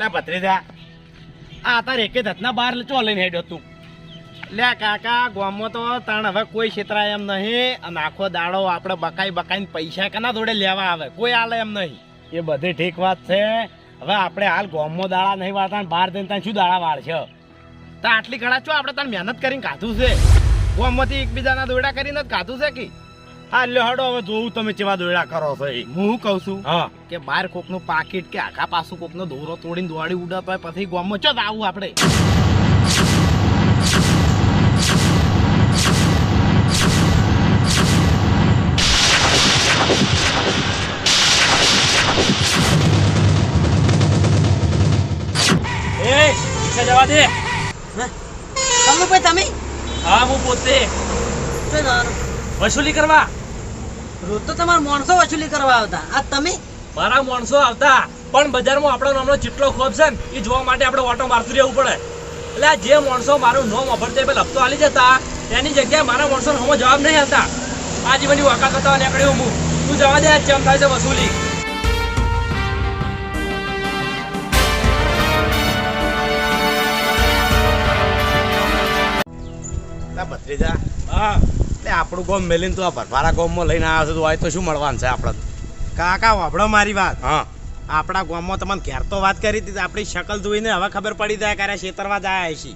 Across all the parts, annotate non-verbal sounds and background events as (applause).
લે ભત્રીજા, આ તાર એકે ધતના બાર ચો લઈને હેડ્યો તું. લે કાકા, ગામમાં તો તાણ હવે કોઈ છેતરાય એમ નહીં. અને આખો દાડો આપણે બકાઈ બકાઈને પૈસા કના જોડે લેવા આવે? કોઈ હાલે એમ નહીં. એ બધી ઠીક વાત છે. હવે આપણે હાલ ગામમાં દાડા નહીં વાળતા બહાર જઈને ત્યાં શું દાડા વાળ છે તો આટલી ઘણા છો આપણે તાર મહેનત કરીને કાધું છે? ગામમાંથી એકબીજાના દોડા કરીને જ કાધું છે કે? હા લ્યો હડો હવે જોવું તમે કેવા દોડા કરો છો હું કહું છું? હા. કે બાર કોકનું પાકીટ કે આખા પાછું કોકનો દોરો તોડીને દોડી ઉડત હોય પછી ગોમ ચો આવું આપણે? જવા દે. તમે ભાઈ તમે? હા હું પોતે. વસૂલી કરવા. રોજ તો તમારા માણસો વસૂલી કરવા આવતા. આ તમે? મારા માણસો આવતા. પણ બજારમાં આપણો નામનો જેટલો ખોફ છે ને એ જોવા માટે આપણે ઓટો મારતું રહેવું પડે. એટલે આ જે માણસો મારું નોમ અભરતે પેલા હપ્તો હાલી જતા. તેની જગ્યાએ મારા માણસો હમો જવાબ નહીં હતા આજે બધી વાકા કરતા નીકળ્યો હું તું જવા દે આજ ચેમ થાય છે વસૂલી. ભત્રીજા. હા. એટલે આપણું ગોમ મેલીને તું આ ભરવારા ગોમમાં લઈને આવ્યો છે તો હોય તો શું મળવાનું છે આપણે? કાકા વાપડો મારી વાત. હા. આપણા ગામમાં તમને ક્યાર તો વાત કરી હતી આપણી શકલ જોઈને હવે ખબર પડી જાય ક્યારે છેતરવા જાય છે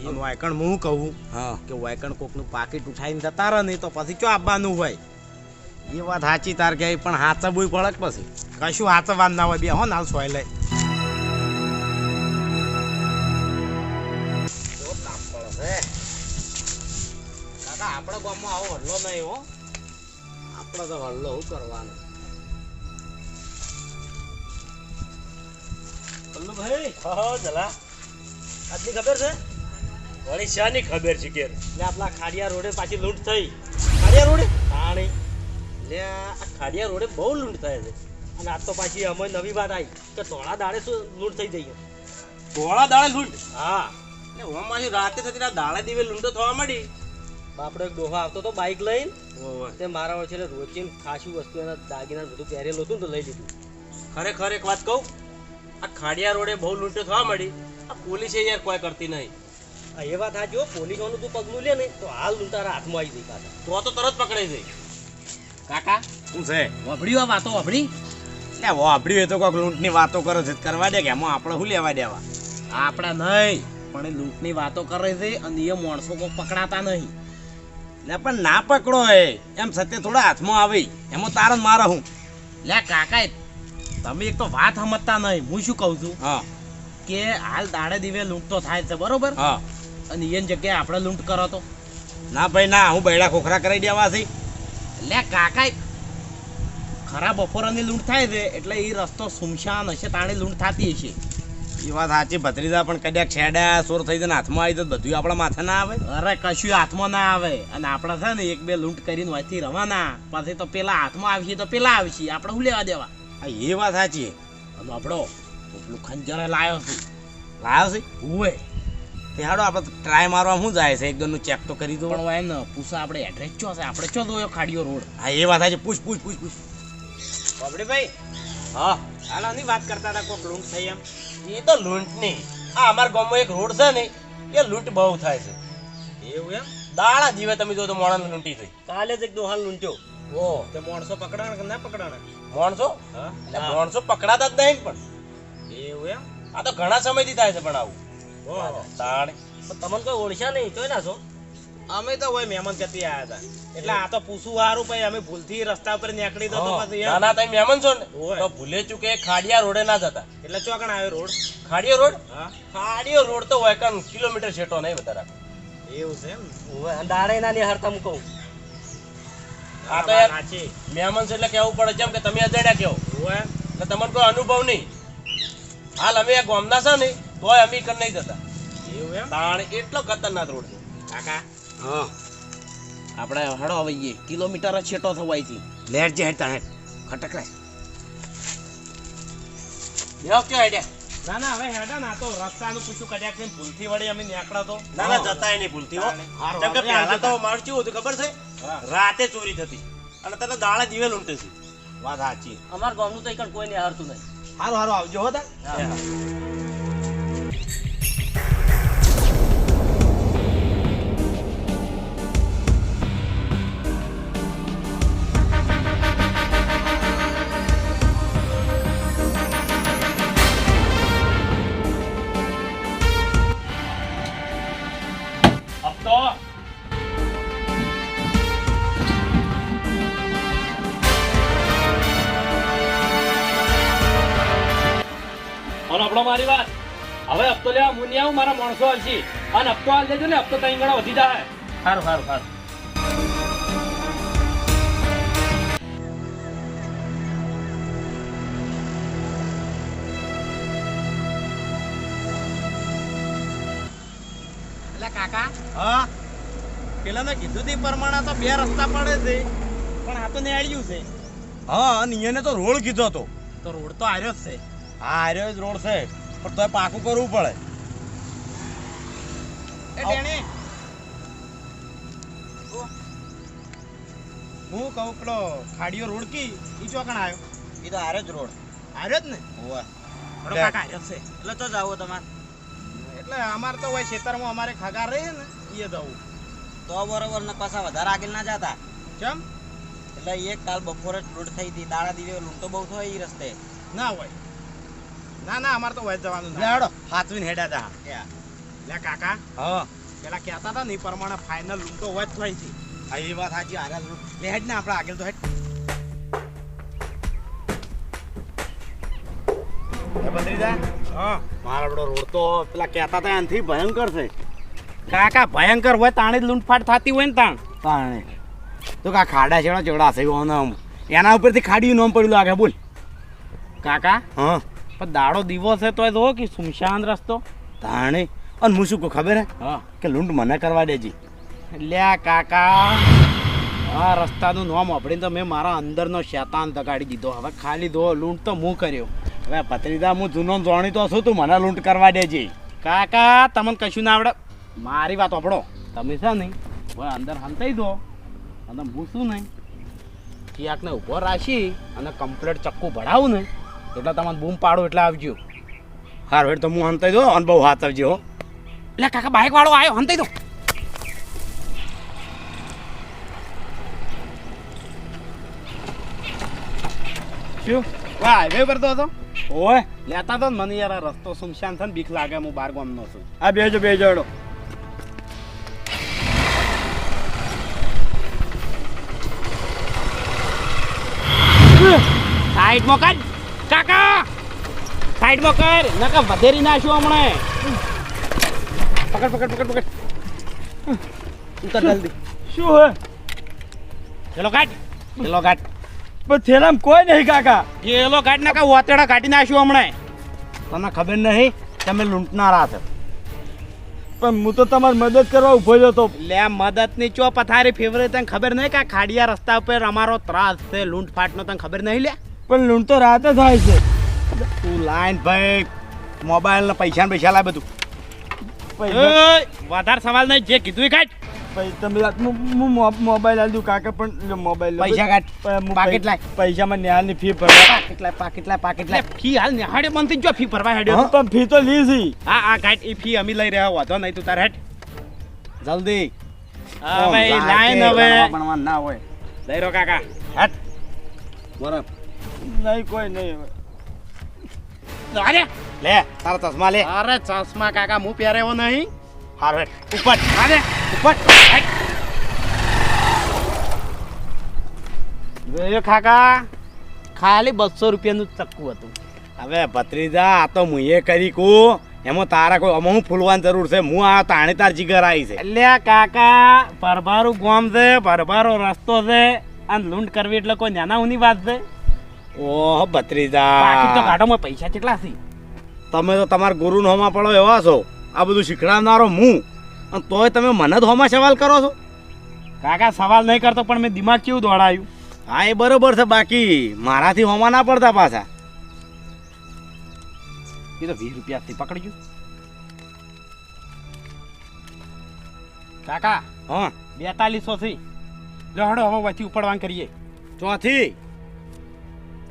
એનું વાયકણ હું કહું હા. કે વાયકણ કોકનું પાકીટ ઉઠાવીને જતા રહે નહીં તો પછી ક્યાં આવવાનું હોય? એ વાત સાચી તાર કે પણ હાચવવું પડે પડક પછી? કશું હાચવવાનું ના હોય બે હો નાલ સોય લઈ. આપણા ગામમાં આવો હલ્લો નહીં હો. આપણે તો હલ્લો શું કરવાનો? ભાઈ હા જલા. આજની ખબર છે? વળી શાની ખબર છે કે લે આપણા ખાડિયા રોડે પાછી લૂંટ થઈ. ખાડિયા રોડે? પાણી લે આ ખાડિયા રોડે બહુ લૂંટ થાય છે. અને આજ તો પાછી અમે નવી વાત આવી કે ધોળા દાડે શું લૂંટ થઈ જઈએ. ધોળા દાડે લૂંટ? હા. એટલે હું મારી રાતે થતી દાડે દીવે લૂંટો થવા માંડી. બાપડો એક ડોહા આવતો તો બાઇક લઈને તે મારા વચ્ચે રોજીન ખાસી વસ્તુ એના દાગીના બધું પહેરેલું હતું ને તો લઈ લીધું. ખરેખર એક વાત કહું આ ખાડિયા રોડે બહુ લૂંટો થવા મળી આ પોલીસે યાર કોઈ કરતી નહીં. હા એ વાત સાચી હો પોલીસોનું તું પગલું લે ને તો હાલ તું તારા હાથમાં આવી જઈ કાકા તો તો તરત પકડાઈ જઈ કાકા શું છે? વભડી આ વાતો વભડી એટલે વાભડી હોય તો કોઈક લૂંટની વાતો કરો છે કરવા દે કે એમાં આપણે શું લેવા દેવા? આપણા નહીં પણ એ લૂંટની વાતો કરે છે અને એ માણસો કોઈ પકડાતા નહીં. ને પણ ના પકડો એ. એમ સત્ય થોડા હાથમાં આવી. એમાં તારણ મારા હું. લે કાકા તમે એક તો વાત સમજતા નહીં. હું શું કહું છું? હા. કે હાલ દાડે દીવે લૂંટ તો થાય છે બરોબર? હા. અને એની જગ્યાએ આપણે લૂંટ કરો તો. ના ભાઈ ના હું બૈડા ખોખરા કરી દેવા છે લે કાકા ખરા બપોરની લૂંટ થાય છે એટલે એ રસ્તો સુમશાન હશે તાણે લૂંટ થતી હશે. એ વાત સાચી. ભત્રીજા પણ કદાચ છેડા સોર થઈ જાય હાથમાં આવી જાય તો બધું આપણા માથે ના આવે. અરે કશું હાથમાં ના આવે. અને આપણે છે ને એક બે લૂંટ કરીને વાંચી રવાના. પાછી તો પેલા હાથમાં આવશે તો પેલા આવશે આપણે શું લેવા દેવા? એ વાત સાચી. અને આપણો પેલું ખંજરે લાયો છું. લાવ્યો છે? તે હાડો આપણે ટ્રાય મારવા શું જાય છે? એકદમ ચેક તો કરી દો. પણ એમ ને પૂછા આપણે એડ્રેસ ચો છે? આપણે ચો દો ખાડીયો રોડ? હા એ વાત સાચી. પૂછ પૂછ પૂછ પૂછ. બાબડી ભાઈ હા. હાલ વાત કરતા હતા કોક લૂંટ થઈ એમ. એ તો લૂંટ નહીં. આ અમારા ગામમાં એક રોડ છે ને એ લૂંટ બહુ થાય છે. એવું એમ? દાડા દીવે તમે જો તો મોણા લૂંટી થઈ. કાલે જ એક દોહાલ લૂંટ્યો. ઓ. તે માણસો પકડાણા કે ના પકડાણા? માણસો? હા. એટલે માણસો પકડાતા જ નહીં પણ. એવું એમ? આ તો ઘણા સમયથી થાય છે પણ આવું. તાણ તમને કોઈ ઓળખ્યા નહીં? તોય ના છો? અમે તો હોય મહેમાન જતી આયા હતા. એટલે આ તો પૂછવું સારું પછી અમે ભૂલથી રસ્તા ઉપર નીકળી તો પછી ના ના તમે મહેમાન છો ને? તો ભૂલે ચૂકે ખાડિયા રોડે ના જતા. એટલે ચોકણ આવ્યો રોડ? ખાડિયો રોડ? હા. ખાડિયો રોડ તો હોય કાન કિલોમીટર છેટો નહીં વધારે. એવું છે એમ? દાડે ના ની હરતા કહું. આ તો યાર મહેમાન છે એટલે કેવું પડે જેમ કે તમે અજાણ્યા કેવો એટલે તમને કોઈ અનુભવ નહીં. હાલ અમે આ ગામના છે ને તોય અમે કર નહીં જતા. એવું એમ? તાણ એટલો ખતરનાક રોડ છે. કાકા. હા. આપણે હડો આવીએ કિલોમીટર જ છેટો થવાય છે. લેટ જે હેઠ હેઠ ખટક રે બેહો કયો આઈડિયા ના ના હવે હેડા ના તો રસ્તાનું પૂછ્યું કદાચ ને ભૂલથી વળી અમે નીકળ્યા તો. ના ના જતાય નહીં ભૂલથી હો. કેમ કે પહેલા તો મારું હતું ખબર છે? રાતે ચોરી થતી. અને તને દાડા દીવે લૂંટે છે. વાત સાચી. અમાર ગામનું તો એકણ કોઈ નહીં હારતું નહીં. હારું હારું આવજો હો તાર હવે હપ્તો લેવા હું નહીં આવું મારા માણસો આવશે અને હપ્તો હાલ દેજો ને હપ્તો ત્રણ ગણા વધી જાય. સારું સારું સારું. એટલે કાકા? હા? પેલા કીધું તી પ્રમાણે તો બે રસ્તા પડે છે પણ આ તો નેળ્યું છે. હા અને એને તો રોડ કીધો તો તો રોડ તો આર્યો જ છે. હા આર્યો જ રોડ છે. પણ તોય પાકું કરવું પડે. હું કહું પેલો ખાડીયો રોડ કી ઈ ચોકણ આવ્યો? એ તો આરે જ રોડ. આરે જ ને? હોવે. બરો કાકા આવ્યો છે એટલે તો જાવો તમારે. એટલે અમારે તો હોય ખેતરમાં અમારે ખગાર રહે ને એ જવું તો બરોબર ને પાછા વધારે આગળ ના જતા. કેમ? એટલે એક કાલ બપોરે જ લૂંટ થઈ હતી દાડા દીવે લૂંટો બહુ થાય એ રસ્તે. ના હોય. ના ના અમારે તો જ જવાનું ના હેડો હાથવીને હેડા તા. લે કાકા. હા. પેલા કહેતા હતા ને એ પ્રમાણે ફાઇનલ લૂંટો હોય જ થઈ છે. હા એ વાત સાચી આગળ લે હેડ ને આપણે આગળ તો હેડ. હા. મારો બધો રોડ તો પેલા કહેતા હતા એનાથી ભયંકર છે. કાકા ભયંકર હોય તાણે જ લૂંટફાટ થતી હોય ને તાણ. તાણે. તો કા ખાડા છેડા ચેડા છે એના ઉપરથી ખાડીયું નામ પડ્યું લાગે બોલ. કાકા? હા. પણ દાડો દિવસ છે તોય જોવો કે સુમશાન રસ્તો. તાણે. અને હું શું કહું ખબર હે? હા. કે લૂંટ મને કરવા દેજી. લ્યા કાકા આ રસ્તાનું નામ આપણે તો મેં મારા અંદરનો શેતાન દગાડી દીધો. હવે ખાલી દો લૂંટ તો હું કર્યો. હવે પત્રીદા હું જૂનો જાણીતો છું તું મને લૂંટ કરવા દેજે. કાકા તમને કશું ના આવડે? મારી વાત આપણો તમે છે નહીં? હવે અંદર હંતાઈ દો. અને હું શું નહીં? ક્યાંકને ઊભો રાખી અને કમ્પ્લેટ ચક્કુ ભરાવું ને એટલે તમને બૂમ પાડો એટલે આવજો. હારું એટલે તો હું હંતાઈ દો અને બહુ હાથ આવજો એટલે કાકા બાઇક વાળો આવ્યો હંતાઈ દો શું? વાહ હાઈવે પર તો હતો? ઓય લેતા તો મને યાર આ રસ્તો સુમશાન છે ને બીક લાગે હું બાર ગામનો છું. આ બેજો બેજો હેડો. સાઈડમાં કાઢ. સાઈડમાં કર નકા વધેરી નાખ્યું હમણે? પકડ પકડ પકડ પકડ. ઉતર જલ્દી. શું હે? ચલો કાટ ચલો કાટ પણ થેલામ કોઈ નહીં કાકા. એલો કાટ નાખા વાતેડા કાઢી નાખ્યું હમણે. તમને ખબર નહીં તમે લૂંટનારા છો. પણ હું તો તમારી મદદ કરવા ઊભો જ હતો. લે મદદની ચો પથારી ફેવરે તને ખબર નહીં કે ખાડિયા રસ્તા ઉપર અમારો ત્રાસ છે લૂંટફાટ નો તને ખબર નહીં લે? પણ લૂંટ તો રાતે થાય છે. તું લાઈન ભાઈ મોબાઈલ ને પૈસા ને પૈસા લાય બધું. વધારે સવાલ નહીં જે કીધું કાઢ. તમે મોબાઈલ આલી દઉં કાકા પણ મોબાઈલ પૈસા કાઢ. પાકીટ લાય. પૈસામાં ન્યાલની ફી ભરવા પાકીટ લાય પાકીટ લાય પાકીટ લાય. ફી હાલ નિહાળે બંધ જો ફી ભરવા હેડ્યો. પણ ફી તો લીધી હા આ કાઢ એ ફી અમે લઈ રહ્યા વાંધો નહીં તું તાર હેડ જલ્દી. હા ભાઈ લાઈન હવે. ભણવા ના હોય. લઈ કાકા. હેડ બરાબર. નહીં કોઈ નહીં હવે. અરે લે તારા ચશ્મા લે. અરે ચશ્મા કાકા હું પહેરેવો નહીં. હાર ઉપર અરે ઉપર જોયો કાકા? ખાલી બસો રૂપિયાનું ચક્કુ હતું. હવે ભત્રીજા આ તો મુએ કરી કુ. એમાં તારા કોઈ અમે હું ફૂલવાની જરૂર છે? હું આ તાણી તાર જીગર આવી છે. એટલે કાકા પરભારું ગોમ છે પરભારો રસ્તો છે. અને લૂંટ કરવી એટલે કોઈ નાના ઉની વાત છે? ઓહ ભત્રીજા. બાકી તો ગાડોમાં પૈસા કેટલા છે? તમે તો તમારા ગુરુ હોમાં પડો એવા છો. આ બધું શીખડાવનારો હું. અને તોય તમે મને જ હોમાં સવાલ કરો છો. કાકા સવાલ નહીં કરતો પણ મેં દિમાગ કેવું દોડાયું? હા એ બરોબર છે બાકી મારાથી હોમાં ના પડતા પાછા. એ તો વીસ રૂપિયાથી પકડજો. કાકા હા. બેતાલીસો થી લહડો હવે વચ્ચે ઉપાડવાનું કરીએ. ચોથી.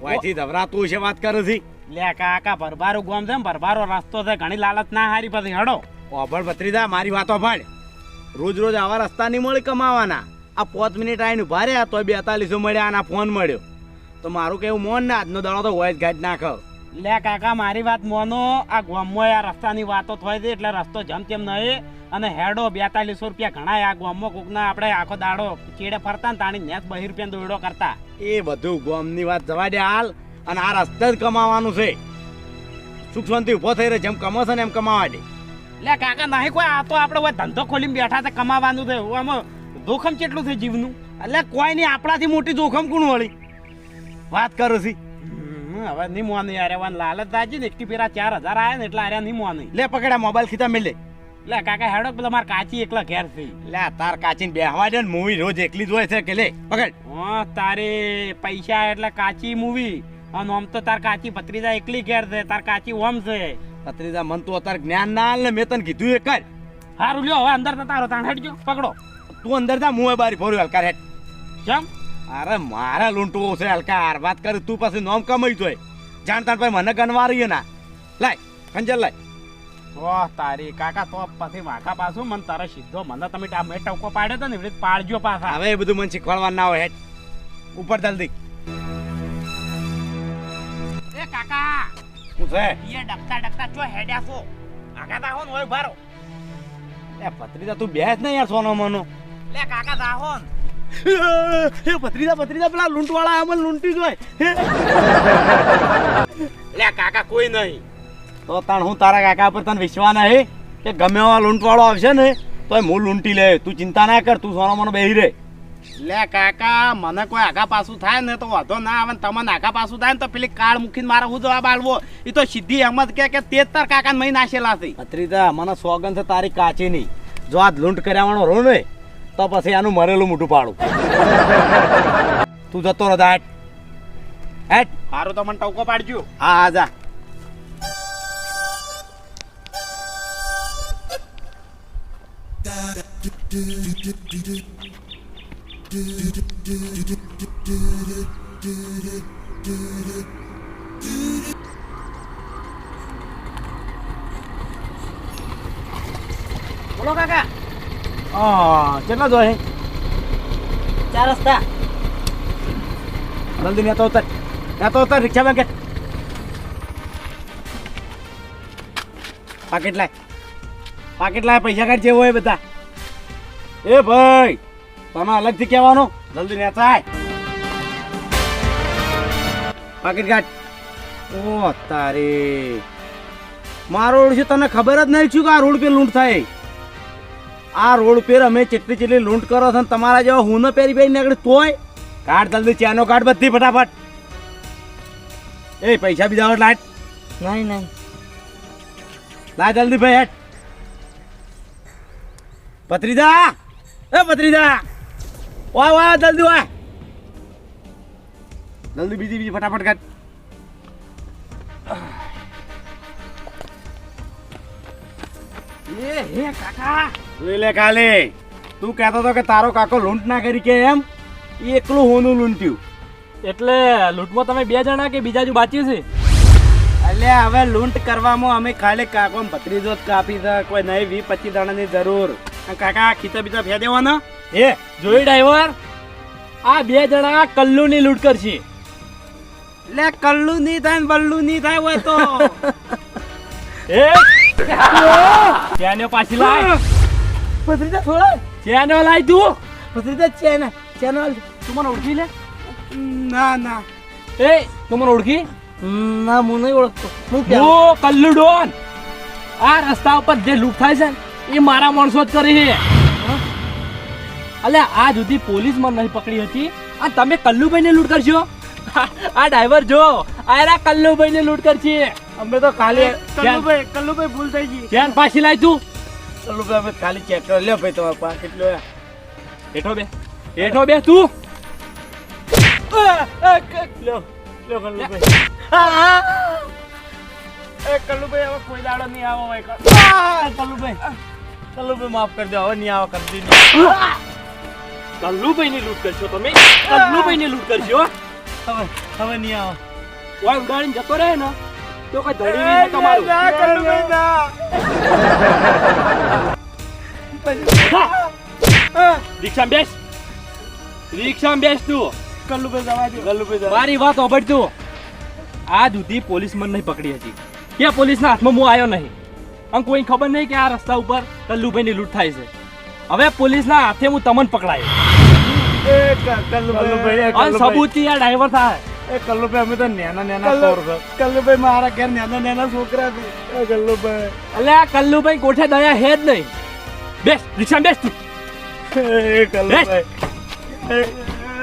વાયથી ધવરાતું છે વાત કરે છે. લે કાકા ભરબારો ગોમ છે ને ભરભારો રસ્તો છે ઘણી લાલચ ના હારી પછી હડો. ઓભળ ભત્રીજા મારી વાતો ભાડ. રોજ રોજ આવા રસ્તા નહીં મળી કમાવાના. આ પાંચ મિનિટ આવીને ઊભા રહ્યા તોય બેતાલીસો મળ્યા આના ફોન મળ્યો. તો મારું કેવું મોન ને આજનો દાડો તો વોઇસ ગાઈડ નાખો લે કાકા મારી વાત મોનો. આ ગોમમાં આ રસ્તાની વાતો થઈ હતી એટલે રસ્તો જમ તેમ નહીં. અને હેડો બેતાલીસો રૂપિયા ઘણા આ ગામમાં કોકના આપણે આખો દાડો ચેડે ફરતા ને તાણી નેસ બહી રૂપિયા દોડો કરતા. એ બધું ગોમની વાત જવા દે હાલ. અને આ રસ્તે જ કમાવાનું છે. સુખ શાંતિ ઊભો થઈ રહ્યો જેમ કમાશે ને એમ કમાવા દે. લે કાકા નહીં કોઈ આ તો આપણે ધંધો ખોલીને બેઠા છે કમાવાનું છે. આમાં જોખમ કેટલું છે જીવનું? એટલે કોઈ નહીં આપણાથી મોટી જોખમ કોણ વળી? વાત કરું છું. હવે નહીં મોની અરે વાન લાલચ દાજી ને એકટી પેરા ચાર હજાર આયા ને એટલે અરે નહીં મોની. લે પકડા મોબાઈલ ખીતા મેલે. લે કાકા હેડો પેલા માર કાચી એકલા ઘેર થઈ લે તાર કાચી ને બેહવા દે ને મૂવી રોજ એકલી જોય છે કે લે પકડ. ઓ તારે પૈસા એટલે કાચી મૂવી અને આમ તો તાર કાચી ભત્રીજા એકલી ઘેર છે તાર કાચી ઓમ છે. ભત્રીજા મન તું અત્યારે જ્ઞાન ના ને મેં તને કીધું એ કર. હારું લ્યો હવે અંદર તારો તાણ હેડજો પકડો. તું અંદર જા મુંહે બારી ફોર્યું હલકાર હેડ કેમ અરે મારા લૂંટવું છે હલકાર વાત કરે તું પછી નોમ કમાઈ જોય. જાણતા ભાઈ મને ગનવારી ના. લાય ખંજર લાય. તો તારી કાકા તો પછી વાંકા પાછું. મને તારે સીધો મને તમે આ મેં ટવકો પાડ્યો તો ને એવી પાડજો પાછા. હવે એ બધું મને શીખવાડવાનું ના હોય હેડ. ઉપર જલ્દી એ કાકા શું છે? એ ડકતા ડકતા ચો હેડ્યા છો? આગા તા હોન હોય ભારો એ પત્રીજા તું બેસ ને યાર સોનો મનો લે કાકા તા હોન એ પત્રીજા પત્રીજા પેલા લૂંટવાળા આમ લૂંટી જોય લે કાકા કોઈ નહીં. તો તાણ હું તારા કાકા પર તને વિશ્વાસ નહીં કે ગમે એવા લૂંટવાળો આવશે ને તો હું લૂંટી લે. તું ચિંતા ના કર તું સોનો મને બેહી રે. લે કાકા મને કોઈ આગા પાછું થાય ને તો વાંધો ના આવે તમને આગા પાછું થાય ને તો પેલી કાળ મૂકીને મારે હું જવાબ આલવો એ તો સીધી એમ જ કે કે તે તાર કાકા મહી નાશેલા છે. અત્રીતા મને સોગન છે તારી કાચી નહીં જો આ લૂંટ કર્યાવાનો રો ને તો પછી આનું મરેલું મોટું પાડું. તું જતો રહો હેટ હેટ સારું તો મને ટવકો પાડજો. હા હા જા. બોલો કાકા. હા કેટલા જોઈએ? ચાર રસ્તા. જલ્દી નેતો ઉતર. નેતો ઉતર રિક્ષા બેંકે. પાકેટ લાય. પાકેટ લાય પૈસા કાઢ જેવો હોય બધા. એ ભાઈ તમે અલગથી કહેવાનું. જલ્દી નેચાય. પાકેટ કાઢ. ઓ તારે. મારો રોડ છે તને ખબર જ નહીં છું કે આ રોડ પે લૂંટ થાય. આ રોડ પર અમે ચેટલી ચેટલી લૂંટ કરો છો તમારા જેવા હું ન પહેરી પહેરી નીકળી તોય કાઢ જલ્દી ચેનો કાઢ બધી ફટાફટ. એ પૈસા બીજા હોય લાટ નહીં નહીં. લા જલ્દી ભાઈ હેટ પત્રીદા એ પત્રીદા વાહ વાહ જલ્દી વાહ જલ્દી બીજી બીજી ફટાફટ કાઢ. એ હે કાકા. જોઈ લે કાલે. તું કહેતો હતો કે તારો કાકો લૂંટ ના કરી કે એમ? એ એકલું હોનું લૂંટ્યું. એટલે લૂંટમાં તમે બે જણા કે બીજા જ બાચ્યું છે? એટલે હવે લૂંટ કરવામાં અમે ખાલી કાકો ભત્રીજો જ કાપી છે કોઈ નહીં વી પચીસ દાણાની જરૂર. કાકા ખીચા બીચા ફે દેવાના? એ જોઈ ડ્રાઈવર? આ બે જણા કલ્લુની લૂંટ કરશે. લે કલ્લુ નહીં થાય ને બલ્લુ નહીં થાય હોય તો. (laughs) એ ચેનો (laughs) પાછી લાય? (laughs) ભત્રીજા થોડા. ચેનલ આઈ તું? ભત્રીજા ચેનલ ચેનલ તું મને ઓળખી લે? ના ના. એ તું મને ઓળખી? ના હું નહીં ઓળખતો. હું કલ્લુ ડોન આ રસ્તા ઉપર જે લૂંટ થાય છે ને, એ મારા માણસો જ કરી છે. અલે આ જુદી પોલીસ મને નહીં પકડી હતી? આ તમે કલ્લુભાઈ ને લૂંટ કરશો? આ ડ્રાઈવર જો આયરા કલ્લુભાઈ ને લૂંટ કરશે. અમે તો કાલે કલ્લુભાઈ, કલ્લુભાઈ ભૂલ થઈ ગઈ. ધ્યાન પાછી લાવી તું. કલ્લુભાઈ અમે ખાલી ચેક કરો. લ્યો ભાઈ તમારા પાકેટ લ્યો હેઠો બે. હેઠો બે તું. લ્યો લ્યો કલ્લુભાઈ. એ કલ્લુભાઈ હવે કોઈ દાડો નહીં આવો ભાઈ. કલ્લુભાઈ. કલ્લુભાઈ માફ કરી દો હવે નહીં આવો કરજો દીધી કલ્લુભાઈ ની લૂંટ કરશો તમે? કલ્લુભાઈ ની લૂંટ કરશો? હવે હવે નહીં આવો. ઓય ઉડાડીને જતો રહે ને. તો કોઈ નહીં તમારું. ના કલ્લુભાઈ ના. રિક્ષા બેસ. રિક્ષા બેસ તું. કલ્લુભાઈ જવા દો કલ્લુભાઈ જવા મારી વાત ઓબડ તું. આ સુધી પોલીસ મને નહીં પકડી હતી. કે પોલીસના હાથમાં હું આવ્યો નહીં? અને કોઈ ખબર નહીં કે આ રસ્તા ઉપર કલ્લુભાઈની લૂંટ થાય છે. હવે પોલીસના હાથે હું તમને પકડાયો. કલ્લુભાઈ કલ્લુભાઈ. આ ડ્રાઈવર થાય. એ કલ્લુભાઈ અમે તો નેના નેના છો. કલ્લુભાઈ મારા ઘેર નેના નેના છોકરા છે. એ કલ્લુભાઈ એટલે આ કલ્લુભાઈ કોઠે દયા હે જ નહીં. બેસ રિક્ષા બેસ તું. એ કલ્લુભાઈ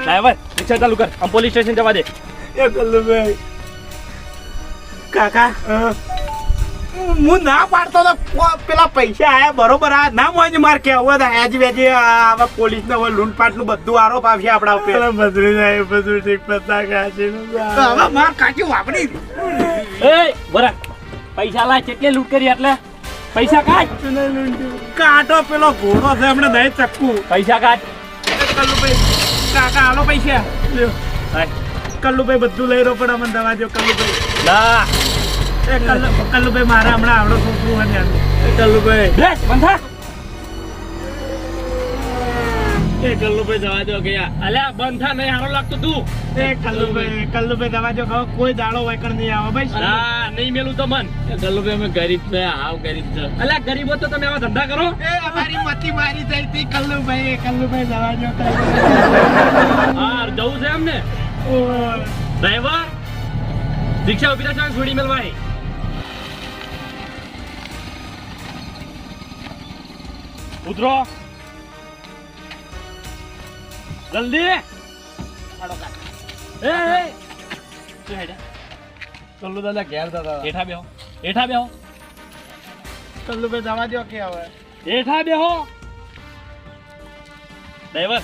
ડ્રાઈવર રિક્ષા ચાલુ કર. આમ પોલીસ સ્ટેશન જવા દે. એ કલ્લુભાઈ કાકા હા. ના પાડતો તો પેલા પૈસા આયા બરોબર આ ના મોજ માર કે હવે તો આજ વેજે હવે પોલીસ ને હવે લૂંટપાટનું બધું આરોપ આવશે આપણા ઉપર. પેલા બદરી જાય બધું ઠીક પતા કાચી હવે માર કાચી વાપરી. એ બરા પૈસા લા કેટલી લૂંટ કરી એટલે? પૈસા કાચ કાંટો પેલો ઘોડો છે હમણે દહીં ચક્કુ. પૈસા કાચ કાકા હાલો પૈસા. કલ્લુભાઈ બધું લઈ રહ્યો પણ અમને દવા જો કલ્લુભાઈ. ના. કલ્લુભાઈ મારા હમણાં આવડો છોકરું હોય કલ્લુભાઈ. બેસ બંધા. એ કલ્લુભાઈ દવા દો ગયા અલ્યા બંધા નહીં હારો લાગતો તું. એ કલ્લુભાઈ કલ્લુભાઈ દવા દો કહો કોઈ દાડો વૈકણ નહીં આવે ભાઈ ના નહીં મેલું તો મન. ગલ્લુભાઈ અમે ગરીબ છે હાવ ગરીબ છે. અલ્યા ગરીબો તો તમે આવા ધંધા કરો. એ અમારી મતી મારી થઈ હતી કલ્લુભાઈ. કલ્લુભાઈ દવા દો હા જવું છે એમ ને ડ્રાઈવર રિક્ષા ઊભી રાખજો છોડી મેલવાય. ઉતરો. જલ્દી. એ એ. તું હેડે? કલ્લુ દાદા ઘેર દાદા હેઠા બેહો. હેઠા બેહો. કલ્લુભાઈ દવા દો કે હવે? હેઠા બેહો. ડ્રાઈવર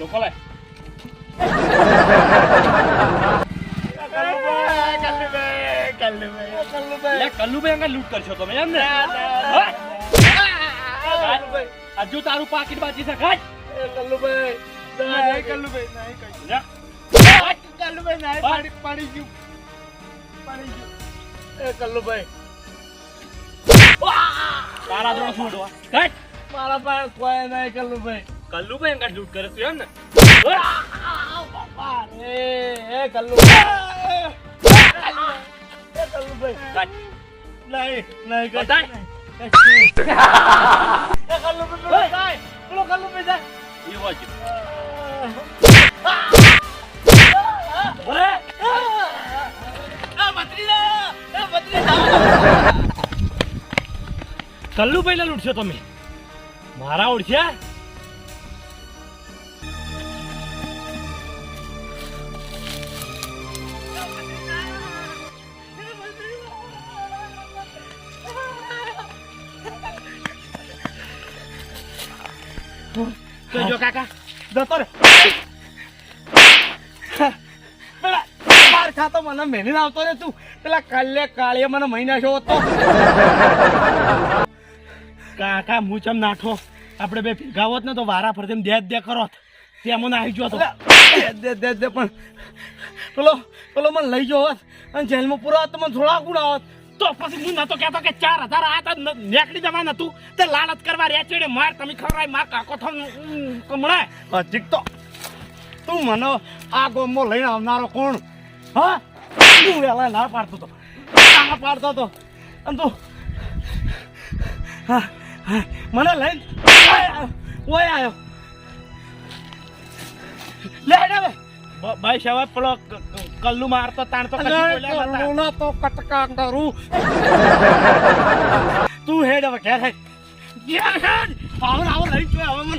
લોકો લાય. કલ્લુભાઈ કલ્લુભાઈ કલ્લુભાઈ લે કલ્લુભાઈ અંગા લૂટ કરશો તમે એમ ને? હા? હજુ તારું પાકીટ બાકી છે કાઢ કલ્લુભાઈ નહીં કલ્લુભાઈ નહીં કઈ. કલ્લુભાઈ. નહીં પાડી પાડી ગયું. પાડી ગયું. એ કલ્લુભાઈ. તારા જોડે શું ઉડવા? કાઢ મારા પાસે કોઈ નહીં કલ્લુભાઈ. કલ્લુભાઈ અંગા લૂંટ કરે તું એમ ને? એ એ કલ્લુભાઈ. કલ્લુભાઈ નહીં નહીં કઈ કલ્લુભાઈ! ને લૂંટશો તમે મારા ઓળખ્યા ખાતો આવતો રે તું પેલા કાલે કાળીએ મને મહિના છો હતો. કાકા હું ચમ નાઠો. આપણે બે ભેગા ને તો વારા ફરતી દે દે કરો ત્યાં મને આવી ગયો દે દે દે પણ પેલો પેલો મને લઈ ગયો હોત અને જેલમાં પૂરો હોત તો મને થોડા ગુણ આવત તો પછી હું નતો કહેતો કે ચાર હજાર આ તો નેકડી જવાનું હતું તે લાલચ કરવા રહ્યા ચેડે, માર, તમે ખવડાય, માર કાકો થમ કમણાય હજી તો તું મને આ ગોમો લઈને આવનારો કોણ? હા? તું વેલા ના પાડતો તો. ના પાડતો તો. અને તું મને લઈને ઓય આવ્યો લે હવે. ભાઈ સાહેબ પેલો કલ્લુ મારતો તાણ તો કશું બોલ્યા નતા. તો કટકા કરું. તું હેડ હવે ઘેર હેડ. ઘેર હેડ. આવો આવો લઈ જોય હવે મને